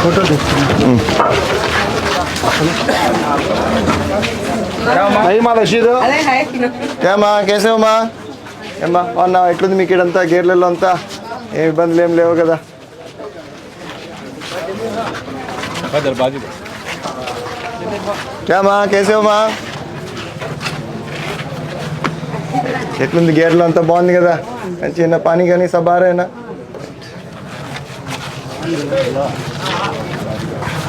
Photo మా రషీదు. ఏమా కేశవమ్మా ఏమ్మా అన్న ఎట్లుంది మీకు ఇడంతా గేర్లలో అంతా? ఏ ఇబ్బందులు ఏం లేవు కదా? ఏమా కేశవమ్మా ఎట్లుంది గేర్లు అంతా? బాగుంది కదా? చిన్న పని కానీ సబారేనా?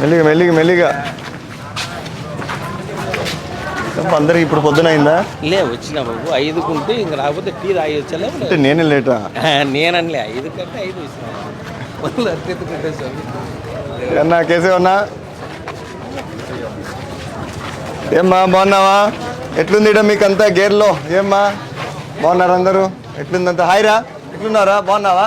మెల్లిగా మెల్లిగా మెల్లిగా. అందరికి ఇప్పుడు పొద్దున అయిందా? లే వచ్చిన బాబు. ఐదుకుంటే ఇంక రాకపోతే టీ తాగొచ్చలే అంటే నేనే లేటా? నేననిలే. ఐదు కంటే ఐదు కట్టేసాను అన్నా కేసే ఉన్నా ఏమ్మా బాగున్నావా? ఎట్లుంది ఈడ మీకు అంతా గేర్లో? ఏమ్మా? బాగున్నారు అందరూ? ఎట్లుందంతా? హాయ్ రా ఎట్లున్నారా? బాగున్నావా?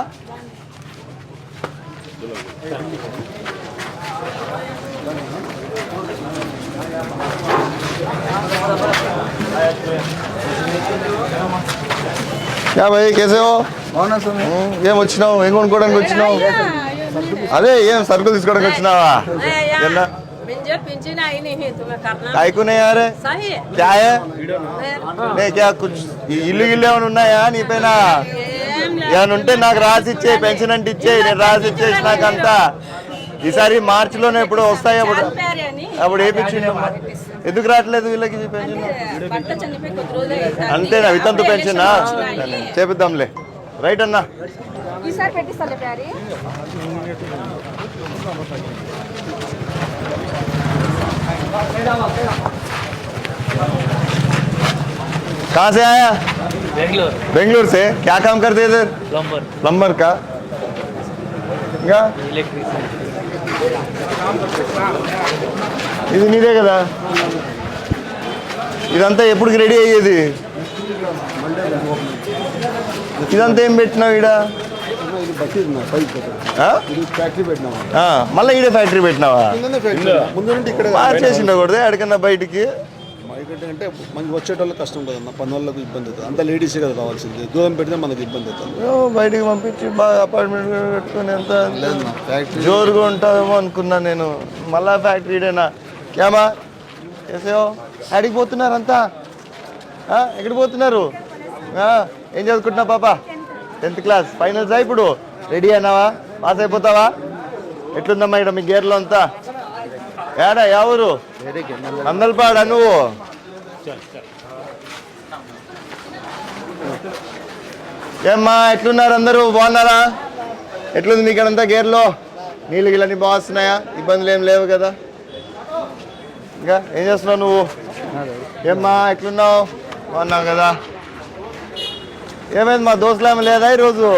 యా భయ్ కేసే హో అవునా స్వామి ఉమ్, ఏం వచ్చినావు ఏం కొనుక్కోవడానికి వచ్చినావు అదే ఏం సరుకులు తీసుకోవడానికి వచ్చినావా ఎన్న मुझे पिंचिन आई नहीं है तुम्हें करना కాయకునే యారే सही है క్యా హే फिर నే క్యా కుచ్ ఈ ఇల్లు గిల్లు ఏమైనా ఉన్నాయా నీ పైన ఏం లేదు. ఏమైనా ఉంటే నాకు రాసి ఇచ్చే పెన్షన్ అంటే ఇచ్చే నేను రాసి ఇచ్చేసి నాకంతా ఈసారి మార్చిలోనే ఎప్పుడు వస్తాయి అప్పుడు చనిపోయారు అని అప్పుడు వేపించిండు ఎందుకు రావట్లేదు వీళ్ళకి పెన్షన్ భర్త చనిపోయి కొద్ది రోజులు అయింది. అంతేనా వితంతు పెన్షన్ అవునండి. చేపిద్దాంలే రైట్ అన్నా ఈసారి పెట్టిస్తాలే ప్యారీ कहाँ से आया బెంగళూరు बेंगलोर से क्या काम करते थे इधर ప్లంబర్ प्लम्बर का ఇంకా ఎలక్ట్రీషియన్ ఇది నీదే కదా? ఇదంతా ఎప్పటికి రెడీ అయ్యేది? ఇదంతా ఏం పెట్టినావు ఈడ? మళ్ళీ ఈడే ఫ్యాక్టరీ పెట్టినావా? ఇక్కడ మార్చేసిండకూడదు ఎక్కడికన్నా బయటికి. ఎందుకంటే అంటే మనకి వచ్చేటోళ్ళకి కష్టం కదన్న పని వాళ్ళకి ఇబ్బంది అవుతుంది. అంతా లేడీసే కదా రావాల్సింది దూరం పెడితే మనకి ఇబ్బంది అవుతుంది. బయటికి పంపించి బాగా అపార్ట్మెంట్ పెట్టుకుని ఎంత జోరుగా ఉంటామేమో అనుకున్నా నేను. మళ్ళా ఫ్యాక్టరీ ఇడేనా? క్యామా ఏసేవో? ఆడికి పోతున్నారంతా? ఆ, ఎక్కడికి పోతున్నారు? ఏం చదువుకుంటున్నావు పాప? Tenth class. ఫైనల్స్ ఇప్పుడు? రెడీ అయినావా? పాస్ అయిపోతావా? ఎట్లుందమ్మా ఇక్కడ మీ గేర్లో అంతా? ఏడా ఎవరు అందల్పాడా నువ్వు? ఏమ్మా ఎట్లున్నారు అందరూ? బాగున్నారా? ఎట్లుంది మీకు అంతా గేర్లో? నీళ్ళు గిళ్ళని బాగుస్తున్నాయా ఇబ్బందులు ఏం లేవు కదా? ఇంకా ఏం చేస్తున్నావు నువ్వు? ఏమ్మా ఎట్లున్నావు? బాగున్నావు కదా? ఏమైంది మా దోస్తులు ఏమి లేదా ఈరోజు?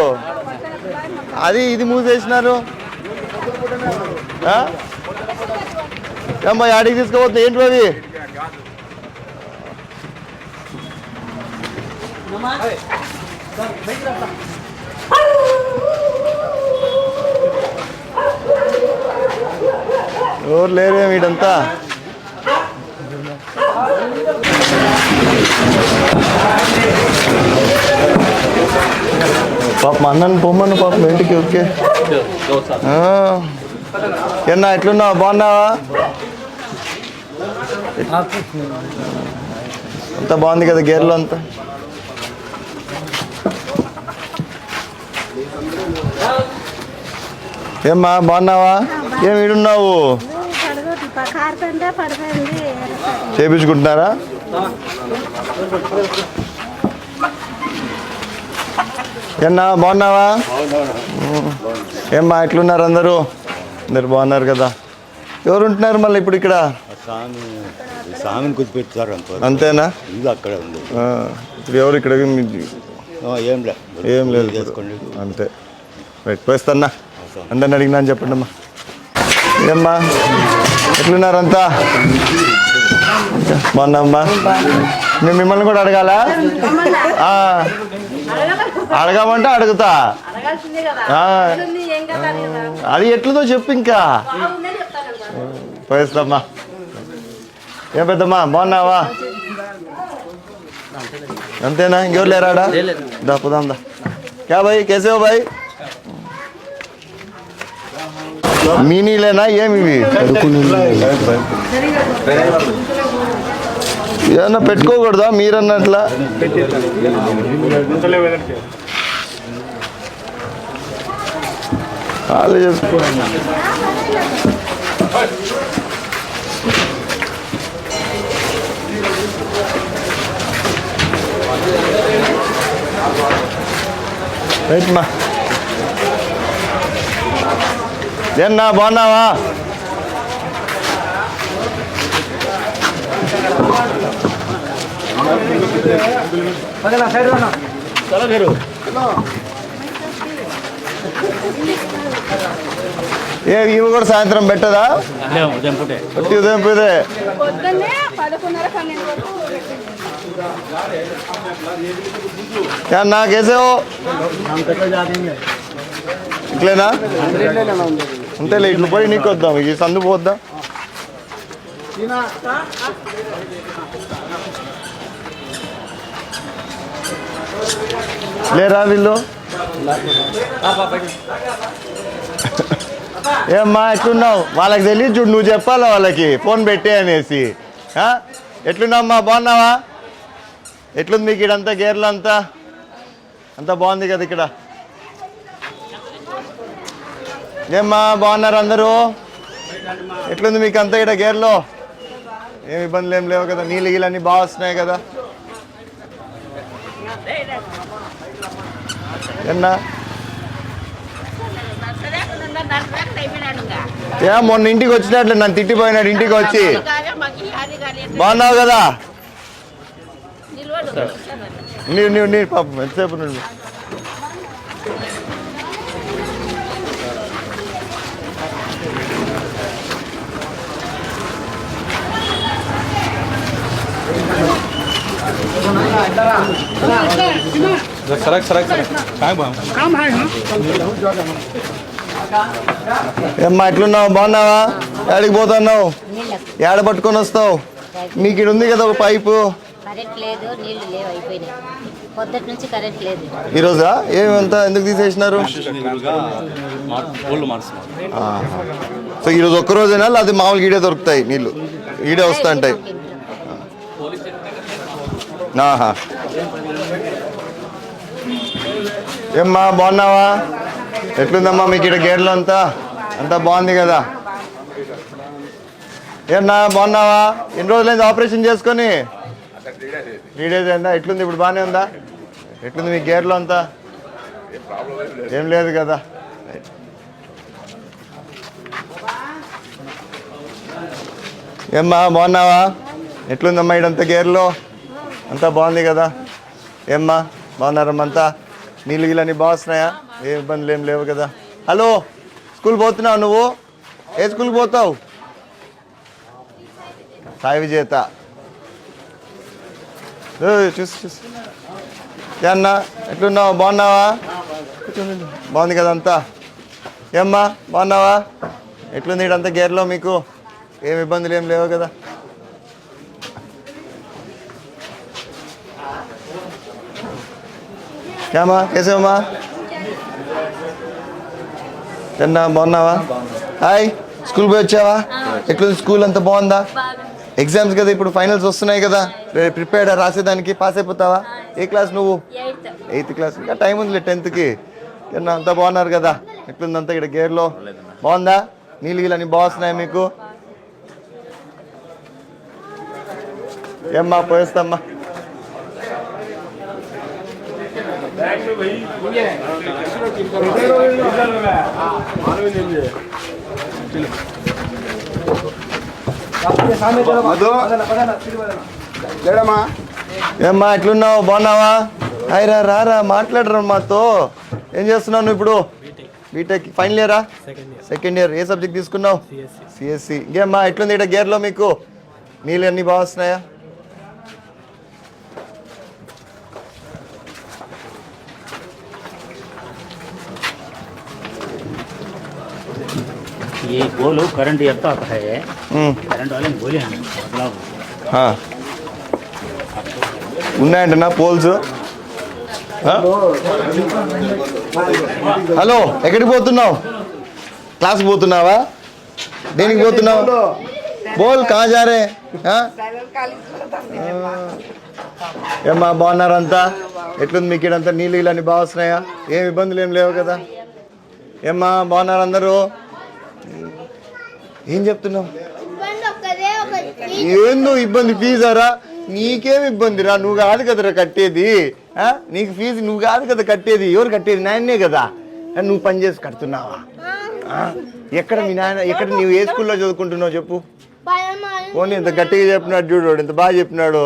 అది ఇది మూసేసినారు. ఏమ్మా ఆడికి తీసుకోవద్దు ఏంటి అవి ఎవరు లేరే వీడంతా? పాప అన్నని పొమ్మను పాపం ఇంటికి ఓకే. ఎన్నా ఎట్లున్నావు? బాగున్నావా? అంతా బాగుంది కదా గేర్లో అంతా? ఏమ్మా బాగున్నావా? ఏం ఈడున్నావు? పడిపోయింది చేపించుకుంటున్నారా? ఏన్నా బాగున్నావా. ఏమ్మా ఎట్లున్నారు అందరూ? అందరు బాగున్నారు కదా. ఎవరు ఉంటున్నారు మళ్ళీ ఇప్పుడు ఇక్కడ? స్వామిని కూర్చోపెట్టారు అంత. అంతేనా? ఇల్లు అక్కడ ఉంది. ఇప్పుడు ఎవరు ఇక్కడ ఏం లే. ఏం లేదు అంతే. రైట్ అందరిని అడిగినా అని చెప్పండి అమ్మా ఏమ్మా ఎట్లున్నారంతా? బాగున్నామ్మా మేము మిమ్మల్ని కూడా అడగాలా? ఆ. అడగమంటే అడుగుతా. అది ఎట్లుందో చెప్పు ఇంకా. పోయిస్తామ్మా. ఏం పెద్దమ్మా బాగున్నావా? అంతేనా? ఇంకెవరు లేరాడా? దా పోదాం దా. క్యా భాయ్ కేసే హో భాయ్? మినీలేనా ఏమి? ఇవి పెట్టుకోకూడదా మీరన్నట్లా వాళ్ళు చేసుకో రైట్ మా. ఏన్నా బాగున్నావా? ఏ ఇవి కూడా సాయంత్రం పెట్టదా? ఒట్టి ఉదయం పూదే పొద్దున్నే పదకొండున్నర పన్నెండు వరకు నా కేసేవో ఇట్లేనా? అంతేలే ఇట్లు పోయి నీకు వద్దాం ఈ సందు పోద్దాం? లేరా వీళ్ళు? ఏమ్మా ఎట్లున్నావు? వాళ్ళకి తెలియదు చూడు నువ్వు చెప్పాలా వాళ్ళకి? ఫోన్ పెట్టే అనేసి. ఎట్లున్నావమ్మా బాగున్నావా? ఎట్లుంది మీకు ఇడంతా గేర్లు అంతా? అంతా బాగుంది కదా ఇక్కడ? ఏమ్మా బాగున్నారు అందరూ? ఎట్లుంది మీకు అంతా ఇక్కడ గేర్లో? ఏం ఇబ్బందులు ఏం లేవు కదా నీళ్ళు గీళ్ళు అన్నీ బాగా వస్తున్నాయి కదా. ఎన్నా ఏ మొన్న ఇంటికి వచ్చినట్లు నన్ను తిట్టిపోయినాడు ఇంటికి వచ్చి. బాగున్నావు కదా? నీవు నీవు నీ పాపం ఎంతసేపు నుండి ఏమ్మా ఎట్లున్నావు? బాగున్నావా? ఏడికి పోతున్నావు? ఏడ పట్టుకొని వస్తావు? మీకు ఇక్కడ ఉంది కదా ఒక పైపు. కరెంట్ లేదు నీళ్ళు లేవు అయిపోయినాయి. పొద్దుటి నుంచి కరెంట్ లేదు. ఈరోజా ఏమంతా ఎందుకు తీసేసినారు. సో ఈరోజు ఒక్క రోజేనా? అది మామూలుగా ఈడే దొరుకుతాయి నీళ్ళు ఈడే వస్తుంటాయి ఆహా ఏమ్మా బాగున్నావా? ఎట్లుందమ్మా మీకు ఇక్కడ గేర్లు అంతా? అంతా బాగుంది కదా? ఏమన్నా బాగున్నావా? ఎన్ని రోజులైంది ఆపరేషన్ చేసుకొని? త్రీ డేస్ అయిందా? ఎట్లుంది? ఇప్పుడు బాగానే ఉందా? ఎట్లుంది మీ గేర్లో అంతా? ఏం లేదు కదా? ఏమ్మా బాగున్నావా? ఎట్లుందమ్మా ఇడంతా గేర్లో? అంతా బాగుంది కదా? ఏమ్మా బాగున్నారమ్మా అంతా నీళ్ళు గిళ్ళని బాగా వస్తున్నాయా ఏ ఇబ్బందులు ఏం లేవు కదా? హలో స్కూల్ పోతున్నావు నువ్వు? ఏ స్కూల్కి పోతావు? సాయి విజేత. చూసి చూసి. ఏ అన్నా ఎట్లున్నావు? బాగున్నావా? బాగుంది కదా అంతా? ఏమ్మా బాగున్నావా? ఎట్లుంది ఇడంతా గేర్లో మీకు? ఏమి ఇబ్బందులు ఏం లేవు కదా? ఏమా కేసేవమ్మా తిన్నా బాగున్నావా? హాయ్ స్కూల్ పోయి వచ్చావా? ఎట్లుంది స్కూల్ అంతా బాగుందా? ఎగ్జామ్స్ కదా ఇప్పుడు ఫైనల్స్ వస్తున్నాయి కదా. ప్రిపేర్డ్ రాసేదానికి పాస్ అయిపోతావా? ఏ క్లాస్ నువ్వు? ఎయిత్. క్లాస్. ఇంకా టైం ఉందిలే టెన్త్కి. తిన్నా అంతా బాగున్నారు కదా. ఎట్లుంది అంతా ఇక్కడ గేర్లో? బాగుందా? నీళ్ళు గీళ్ళు అన్ని బాగున్నాయి మీకు? ఏమ్మా పోయేస్తామ్మా. లేడమ్మా. ఏమ్మా ఎట్లున్నావు? బాగున్నావా? హాయ్ రా రారా మాట్లాడరా మాతో ఏం చేస్తున్నావు నువ్వు ఇప్పుడు? బీటెక్ ఫైనల్ ఇయరా సెకండ్ ఇయర్ ఏ సబ్జెక్ట్ తీసుకున్నావు? సిఎస్సి ఇంకేమ్మా ఎట్లుంది ఇక్కడ గేర్లో మీకు? నీళ్ళు అన్నీ బాగా వస్తున్నాయా? ये गोलो करंट एरता आता है మ్మ్. करंट वाले ने बोले हमें बदलाव ఆ. ఉన్నాయంటనా పోల్స్ హలో ఎక్కడికి పోతున్నావు క్లాస్ పోతున్నావా దేనికి పోతున్నావు బోల్ కాజారే ఏమ్మా బాగున్నారంతా ఎట్లుంది మీకు ఇడంతా నీళ్ళు ఇలాంటి బాగా వస్తున్నాయా ఏం ఇబ్బందులు ఏం లేవు కదా ఏమ్మా బాగున్నారు అందరూ ఏం చెప్తున్నావు? ఏందో ఇబ్బంది? ఫీజారా నీకేం ఇబ్బంది రా? నువ్వు కాదు కదరా కట్టేది? నీకు ఫీజు నువ్వు కాదు కదా కట్టేది. ఎవరు కట్టేది? నాయనే కదా. నువ్వు పని చేసి కడుతున్నావా? ఎక్కడ మీ నాయన ఎక్కడ నువ్వు ఏ స్కూల్లో చదువుకుంటున్నావు చెప్పు? పోనీ ఇంత గట్టిగా చెప్పినాడు చూడు ఇంత బాగా చెప్పినాడు?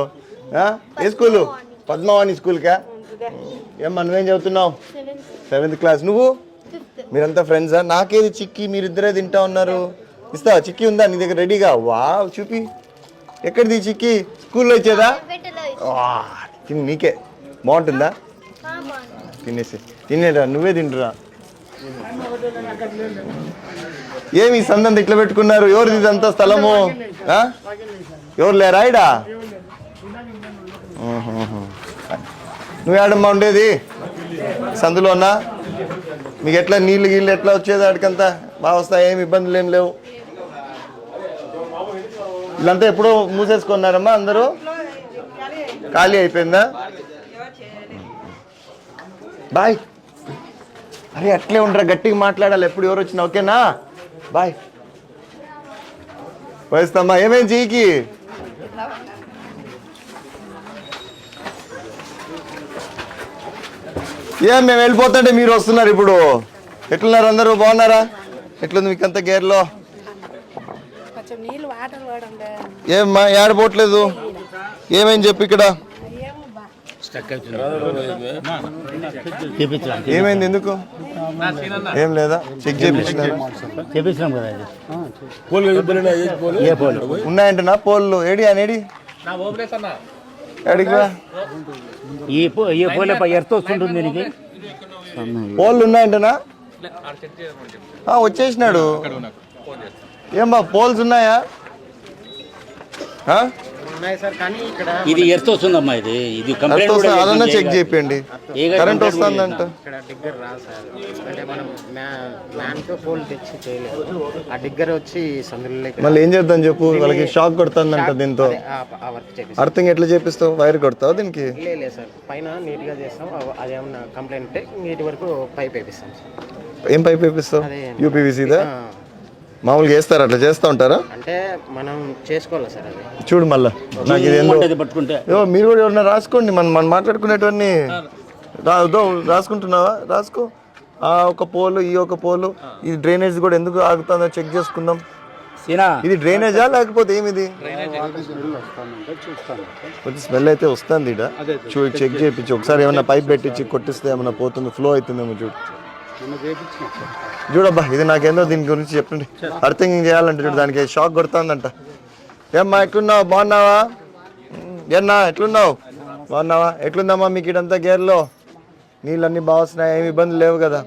ఏ స్కూలు? పద్మవాణి స్కూల్కా? ఏమ్మా నువ్వేం చదువుతున్నావు? Seventh class. నువ్వు? మీరంతా ఫ్రెండ్సా నాకేది చిక్కి మీరిద్దరే తింటా ఉన్నారు. ఇస్తావా చిక్కి ఉందా? నీ దగ్గర రెడీగా వా చూపి. ఎక్కడిది చిక్కి? స్కూల్లో ఇచ్చేదా? వా, తిని నీకే. బాగుంటుందా? తినేసి. తినేరా నువ్వే తింటురా ఏమి సందంత ఇట్లా పెట్టుకున్నారు? ఎవరిది ఇదంతా స్థలము? ఎవరు లేరా ఇడా. నువ్వు ఏడమ్మా ఉండేది? సందులోనా మీకు ఎట్లా నీళ్ళు గీళ్ళు ఎట్లా వచ్చేది ఆడికంతా? బాగా వస్తాయి ఏమి ఇబ్బందులు ఏం లేవు? వీళ్ళంతా ఎప్పుడో మూసేసుకున్నారమ్మా అందరూ? ఖాళీ అయిపోయిందా? బాయ్. అరే అట్లే ఉండరా గట్టిగా మాట్లాడాలి. ఎప్పుడు ఎవరు వచ్చినా ఓకేనా? బాయ్. వయస్తమ్మా ఏమేం చీకి ఏం మేము వెళ్ళిపోతుంటే మీరు వస్తున్నారు ఇప్పుడు. ఎట్లున్నారు అందరూ? బాగున్నారా? ఎట్లుంది మీకు అంత గేర్లో ఏమ్మా ఏడపోవట్లేదు ఏమేం చెప్పు ఇక్కడ. ఏమైంది ఎందుకు? ఏం లేదా? చెక్ పోలు ఉన్నాయంటనా పోల్లు? ఏడి అని ఈ పో ఈ పోలే ఎర్త్ వస్తుంటుంది దీనికి. పోల్లు ఉన్నాయంటనా? ఆ, వచ్చేసినాడు. ఏమ్మా పోల్స్ ఉన్నాయా? ఆ? ఇది ఎర్త్ వస్తుందమ్మా ఇది. ఇది కరెంట్ కంప్లైంట్ కూడా అదన్నా చెక్. చేయండి. కరెంట్ వస్తుందంట. ఇక్కడ డిగ్గర్ రా సార్. అంటే మనం మ్యాన్తో తెచ్చి చేయలేదు. ఆ డిగ్గర్ వచ్చి సందులోకి మళ్ళీ ఏం చేద్దాం చెప్పు? వాళ్ళకి షాక్ కొడుతుందంట దీంతో. అర్థం ఎట్లా చేపిస్తావు? వైర్ కొడతావు దీనికి? లే లేదు సార్. పైన నీట్గా చేస్తాం. అదేమన్నా కంప్లైంట్ ఉంటే నీటి వరకు పైప్ వేపిస్తాం ఏం పైప్ వేపిస్తావు? యూపీవీసీదా మామూలుగా వేస్తారు అట్లా చేస్తా ఉంటారా? అంటే మనం చేసుకోవాలి సార్ అది? చూడు మళ్ళా నాకు ఇది పట్టుకుంటే. ఏవో మీరు కూడా ఎవరన్నా రాసుకోండి మనం మనం మాట్లాడుకునేటవన్నీ రా రాసుకుంటున్నావా? రాసుకో. ఆ ఒక పోలు ఈ ఒక పోలు ఈ డ్రైనేజ్ కూడా ఎందుకు ఆగుతుందో చెక్ చేసుకుందాం. సీనా. ఇది డ్రైనేజా లేకపోతే ఏమిది? కొంచెం స్మెల్ అయితే వస్తుంది ఇడ చూడు చెక్ చేయించి. ఒకసారి ఏమైనా పైప్ పెట్టించి కొట్టిస్తే ఏమైనా పోతుంది ఫ్లో అవుతుందేమో చూడు. చూడబ్బా ఇది నాకేందో దీని గురించి చెప్పండి. అర్థం చేయాలంటే చూడు దానికి షాక్ కొడుతుందంట. ఏమ్మా ఎట్లున్నావు? బాగున్నావా? ఏన్నా ఎట్లున్నావు? బాగున్నావా? ఎట్లుందమ్మా మీకు ఇడంతా గేర్లో? నీళ్ళన్నీ బాగా వస్తున్నాయి ఏమి ఇబ్బందులు లేవు కదా.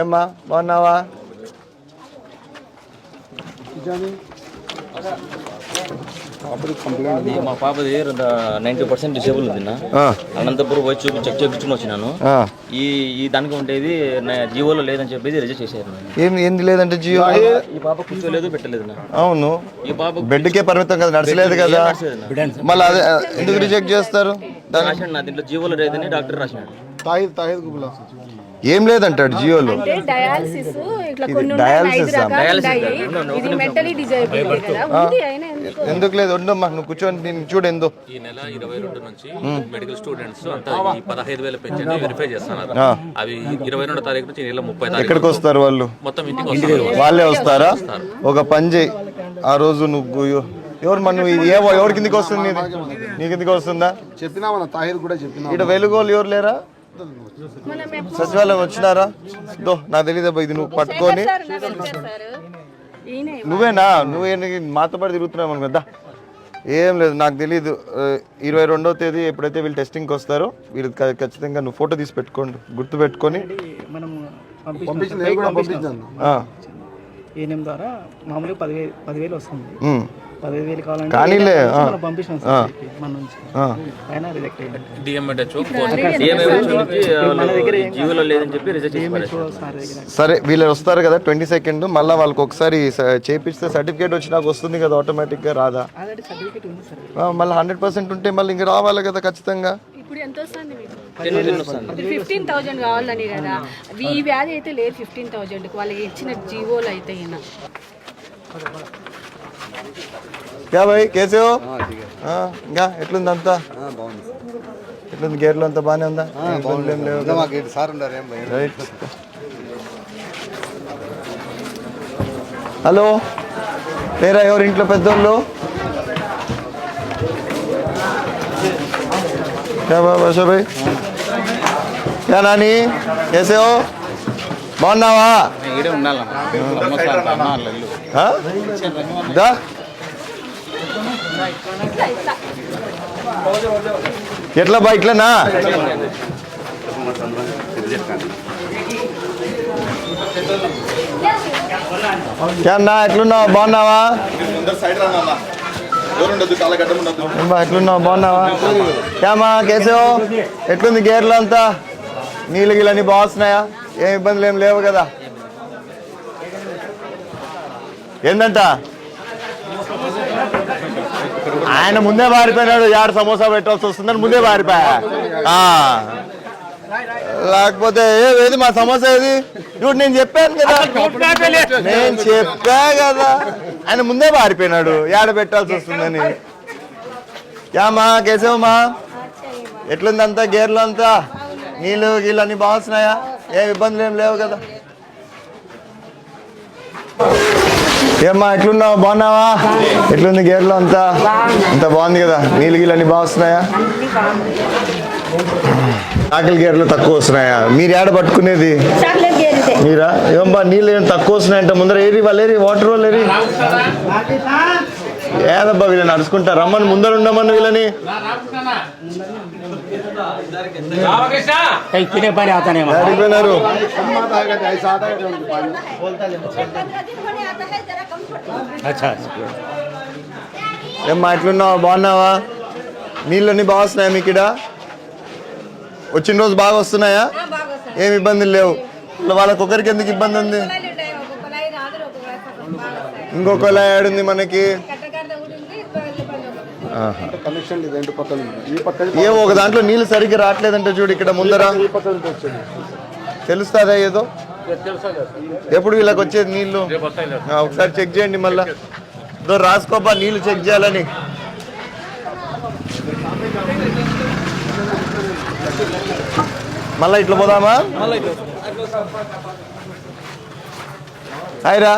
ఏమ్మా బాగున్నావా? మా పాపది నైంటీ పర్సెంట్ డిసేబుల్ ఉంది నా అనంతపురం పోయి చూపి చెక్ చేయించుకుని వచ్చినాను. ఆ. ఈ ఈ దానికి ఉండేది నా జీవోలో లేదని చెప్పేసి రిజెక్ట్ చేశారు. ఏం ఏంది లేదంటే జియో ఈ పాప కూర్చోలేదు పెట్టలేదు నా అవును. ఈ పాప బెడ్కే పరిమితం కదా నడచలేదు కదా? మళ్ళీ అదే ఎందుకు రిజెక్ట్ చేస్తారు? రాశాడు నా దీంట్లో జీవోలో లేదని డాక్టర్ రాసినాడు ఏం లేదంటాడు జియోలో. అంటే డయాలసిస్ ఇట్లా ఇది కొన్ని ఉన్నాయి, dialysis ఐదు ఆ? రకాలు ఉన్నాయి ఇది మెంటలీ డిజైబుల్ కదా. ఉంది అయినా ఎందుకు? ఎందుకు లేదు? ఉండమ్మా నువ్వు కూర్చొని నేను చూడు ఎందో. ఈ నెల ఇరవై రెండు నుంచి మెడికల్ స్టూడెంట్స్ అంతా ఈ పదహైదు వేల పెన్షన్ వెరిఫై చేస్తున్నారు. అవి ఇరవై రెండో తారీఖు నుంచి ఈ నెల ముప్పై తారీఖు ఎక్కడికి వస్తారు వాళ్ళు? మొత్తం ఇంటికి వస్తారు. వాళ్ళే వస్తారా? ఒక పని చేయి. ఆ రోజు నువ్వు ఎవరు మన నువ్వు ఇది ఏ ఎవరి కిందకి వస్తుంది? నీ కిందకి వస్తుందా? చెప్పినా మన తాహిర్ కూడా చెప్పినా ఇక్కడ వెలుగోలు ఎవరు లేరా? సచివాలయం వచ్చినారా? దో నాకు తెలియదు అబ్బా ఇది నువ్వు పట్టుకొని. నువ్వేనా? నువ్వే మాతో పాటు తిరుగుతున్నావు అనుకో దా. ఏం లేదు నాకు తెలియదు ఇరవై రెండో తేదీ ఎప్పుడైతే వీళ్ళు టెస్టింగ్కి వస్తారో వీళ్ళు ఖచ్చితంగా నువ్వు ఫోటో తీసి పెట్టుకోండి గుర్తు పెట్టుకొని ద్వారా మామూలుగా పదివేలు పదివేలు వస్తుంది. ఆ, మనం మన నుంచి. రిజెక్ట్ అయ్యింది జీవోలో లేదని చెప్పి రిజెక్ట్ చేసి. సార్ దగ్గర. సరే వీళ్ళు వస్తారు కదా ట్వంటీ సెకండ్ మళ్ళీ వాళ్ళకి ఒకసారి స- చేపిస్తే సర్టిఫికేట్ వచ్చినాక వస్తుంది కదా ఆటోమేటిక్గా రాదా? ఆల్రెడీ సర్టిఫికేట్ ఉంది సార్ ఆ, మళ్ళీ హండ్రెడ్ పర్సెంట్ ఉంటే మళ్ళీ ఇంక రావాలి కదా ఖచ్చితంగా. ఇప్పుడు ఎంత వస్తుంది మీకు? ఫిఫ్టీన్ థౌజండ్ కావాలని కదా. ఈ వ్యాధి అయితే లేదు ఫిఫ్టీన్ వాళ్ళకి ఇచ్చిన జీవోలు అయితే ఈయన. క్యా భాయ్ కేసే ఇంకా ఎట్లుంది అంతా ఎట్లుంది గేర్లు అంతా బాగానే ఉందా? రైట్ హలో లేరా ఎవరు ఇంట్లో పెద్దోళ్ళు? భాయ్. క్యా నాని కేసే బాగున్నావా ఈడే ఉండాలన్నా సమోసా అంట అన్న వాళ్ళ ఇల్లు ఆ? దా ఎట్లా బా ఇట్లనా? క్యా ఎట్లున్నావు? బాగున్నావా? ఏమ్మా, ఎట్లున్నావు? బాగున్నావా? క్యామా కేసో ఎట్లుంది గేర్లు అంతా? నీళ్ళు గిళ్ళని బాగున్నాయా ఏం ఇబ్బందులు ఏం లేవు కదా? ఏందంట? ఆయన ముందే పారిపోయినాడు యాడు సమోసా పెట్టాల్సి వస్తుందని ముందే పారిపోయా ఆ. లేకపోతే ఏది మా సమోసా ఏది? ఇప్పుడు నేను చెప్పాను కదా. నేను చెప్పా కదా. ఆయన ముందే పారిపోయినాడు యాడ పెట్టాల్సి వస్తుందని. యామా కేశవమా ఎట్లుంది అంతా గేర్లు అంతా? నీళ్ళు గీళ్ళు అన్ని బాగున్నాయా? ఏం ఇబ్బందులు ఏం లేవు కదా. ఏమ్మా ఎట్లున్నావు? బాగున్నావా? ఎట్లుంది గేర్లో అంతా? అంత బాగుంది కదా? నీళ్ళు గీళ్ళు అన్ని బాగున్నాయా? ఆకలి గేర్లు తక్కువ వస్తున్నాయా? మీరు ఏడ పట్టుకునేది? మీరా? ఏమబ్బా నీళ్ళు ఏం తక్కువ వస్తున్నాయంట? ముందర ఏరి వాళ్ళు ఏరి వాటర్ వాళ్ళు ఏరి. ఏదబ్బా వీళ్ళని నడుచుకుంటా? రమ్మని ముందర ఉండమని వీళ్ళని. తినే పని ఏమ్మా ఎట్లున్నావా? బాగున్నావా? నీళ్ళన్నీ బాగా వస్తున్నాయా మీకు ఇక్కడ వచ్చిన రోజు బాగా వస్తున్నాయా? ఏమి ఇబ్బందులు లేవు. ఇలా వాళ్ళకి ఒకరికి ఎందుకు ఇబ్బంది ఉంది? ఇంకొక ఏడుంది మనకి. కనెక్షన్ లేదు రెండు పక్కల ఈ పక్కన ఏమో ఒక దాంట్లో నీళ్ళు సరిగ్గా రావట్లేదంటే చూడు ఇక్కడ ముందర. తెలుస్తుందా ఏదో? ఎప్పుడు వీళ్ళకి వచ్చేది నీళ్ళు ఆ, ఒకసారి చెక్ చేయండి మళ్ళా. ఇదో రాసుకోబ్బా నీళ్ళు చెక్ చేయాలని. మళ్ళా ఇట్లా పోదామా? హాయ్ రా